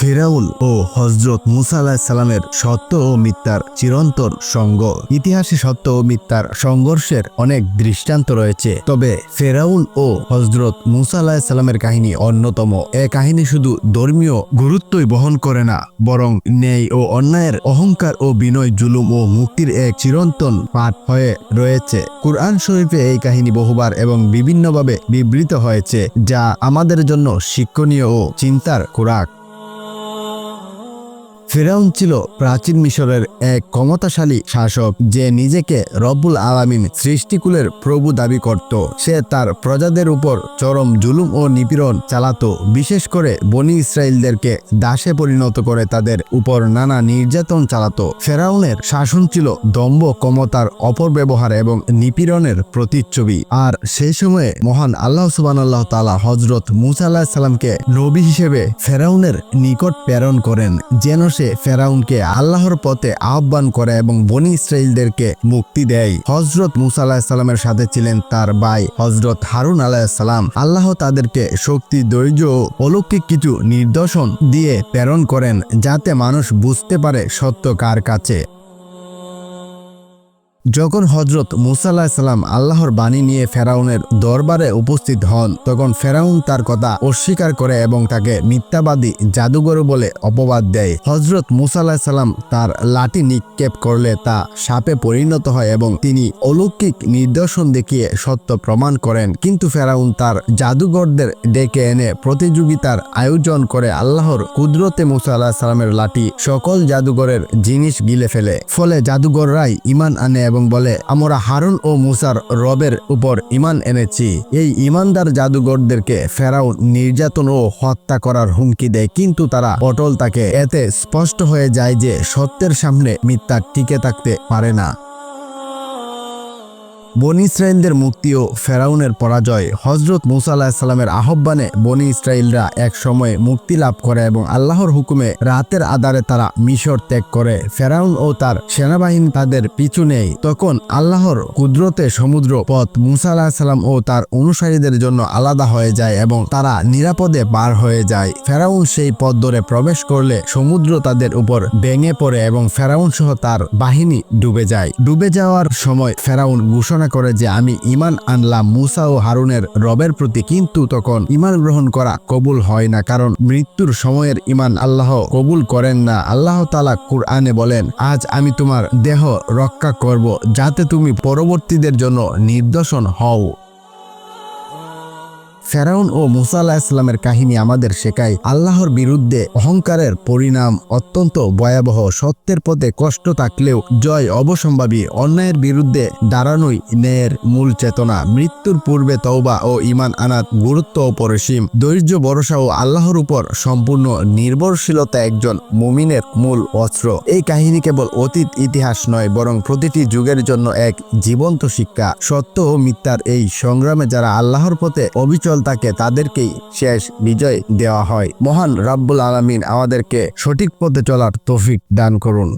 ফেরাউল ও হজরত মুসা আলাহিসাল্লামের সত্য ও মিথ্যার চিরন্তর সঙ্গ। ইতিহাসে সত্য ও মিথ্যার সংঘর্ষের অনেক দৃষ্টান্ত রয়েছে। তবে ফেরাউল ও হজরত মুসা আলাহিসাল্লামের কাহিনী অন্যতম। এ কাহিনী শুধু ধর্মীয় গুরুত্বই বহন করে না, বরং ন্যায় ও অন্যায়ের অহংকার ও বিনয়, জুলুম ও মুক্তির এক চিরন্তন পাঠ হয়ে রয়েছে। কুরআন শরীফে এই কাহিনী বহুবার এবং বিভিন্নভাবে বিবৃত হয়েছে, যা আমাদের জন্য শিক্ষণীয় ও চিন্তার খোরাক। ফেরাউন ছিল প্রাচীন মিশরের এক ক্ষমতাশালী শাসক যে নিজেকে রব্বুল আলামিন সৃষ্টিকুলের প্রভু দাবি করত। সে তার প্রজাদের উপর চরম জুলুম ও নিপীড়ন চালাতো। বিশেষ করে বনি ইসরায়েলদেরকে দাসে পরিণত করে তাদের উপর নানা নির্যাতন চালাতো। ফেরাউনের শাসন ছিল দম্ভ ক্ষমতার অপব্যবহার এবং নিপীড়নের প্রতিচ্ছবি। আর সেই সময়ে মহান আল্লাহ সুবান আল্লাহ তালা হজরত মুসা আল্লাহ সাল্লামকে নবী হিসেবে ফেরাউনের নিকট প্রেরণ করেন। যেন সে ফেরাউনকে আল্লাহর পথে আহ্বান করে এবং বনি ইসরায়েলদেরকে মুক্তি দেয়। হজরত মুসা আলাহিসাল্লামের সাথে ছিলেন তার ভাই হজরত হারুন আলাহিসাল্লাম আল্লাহ তাদেরকে শক্তি, ধৈর্য অলৌকিক কিছু নির্দেশন দিয়ে প্রেরণ করেন যাতে মানুষ বুঝতে পারে সত্য কার কাছে। যখন হজরত মুসা আলাহিসাল্লাম আল্লাহর বাণী নিয়ে ফেরাউনের দরবারে উপস্থিত হন, তখন ফেরাউন তার কথা অস্বীকার করে এবং তাকে মিথ্যাবাদী জাদুঘর বলে অপবাদ দেয়। হজরত মুসা আলাহিসাল্লাম তার লাঠি নিক্ষেপ করলে তা সাপে পরিণত হয় এবং তিনি অলৌকিক নিদর্শন দেখিয়ে সত্য প্রমাণ করেন। কিন্তু ফেরাউন তার জাদুঘরদের ডেকে এনে প্রতিযোগিতার আয়োজন করে আল্লাহর কুদরতে মুসা আল্লাহ সাল্লামের লাঠি সকল জাদুঘরের জিনিস গিলে ফেলে। ফলে জাদুঘররাই ইমান আনে এবং বলে, আমরা হারুন ও মুসার রবের উপর ইমান এনেছি। এই ইমানদার জাদুঘরদেরকে ফেরাউন নির্যাতন ও হত্যা করার হুমকি দেয়, কিন্তু তারা অটল তাকে এতে স্পষ্ট হয়ে যায় যে সত্যের সামনে মিথ্যা টিকে থাকতে পারে না। বনি ইসরায়েলদের মুক্তি ও ফেরাউনের পরাজয়। হজরত মুসা আলাহিসাল্লামের আহ্বানে বনি ইসরায়েলরা এক সময় মুক্তি লাভ করে এবং আল্লাহর হুকুমে রাতের আধারে তারা মিশর ত্যাগ করে। ফেরাউন ও তার সেনাবাহিনী তাদের পিছু নেয়। তখন আল্লাহর কুদরতে সমুদ্র পথ মুসা আলাহিসাল্লাম ও তার অনুসারীদের জন্য আলাদা হয়ে যায় এবং তারা নিরাপদে পার হয়ে যায়। ফেরাউন সেই পথ ধরে প্রবেশ করলে সমুদ্র তাদের উপর ভেঙে পড়ে এবং ফেরাউন সহ তার বাহিনী ডুবে যায়। ডুবে যাওয়ার সময় ফেরাউন ঘোষণা করে যে আমি ইমান আনলাম, মুসা ও হারুনের রবের প্রতি। কিন্তু তখন ইমান গ্রহণ করা কবুল হয় না, কারণ মৃত্যুর সময়ের ইমান আল্লাহ কবুল করেন না। আল্লাহ তালা কুরআনে বলেন, আজ আমি তোমার দেহ রক্ষা করব, যাতে তুমি পরবর্তীদের জন্য নির্দশন হও। ফেরাউন ও মুসা আল্লাহ ইসলামের কাহিনী আমাদের শেখায় আল্লাহর বিরুদ্ধে অহংকারের পরিণাম অত্যন্ত ভয়াবহ। সত্যের পথে কষ্ট থাকলেও জয় অবসম্ভাবী, অন্যায়ের বিরুদ্ধে দাঁড়ানোই ন্যায়ের মূল চেতনা। মৃত্যুর পূর্বে তওবা ও ইমান আনাত গুরুত্ব অপরিসীম। ধৈর্য, ভরসা ও আল্লাহর উপর সম্পূর্ণ নির্ভরশীলতা একজন মুমিনের মূল অস্ত্র। এই কাহিনী কেবল অতীত ইতিহাস নয়, বরং প্রতিটি যুগের জন্য এক জীবন্ত শিক্ষা। সত্য ও মিথ্যার এই সংগ্রামে যারা আল্লাহর পথে অবিচল থাকে তাদেরকেই শেষ বিজয় দেওয়া হয়। মহান রাব্বুল আলমিন আমাদেরকে সঠিক পথে চলার তৌফিক দান করুন।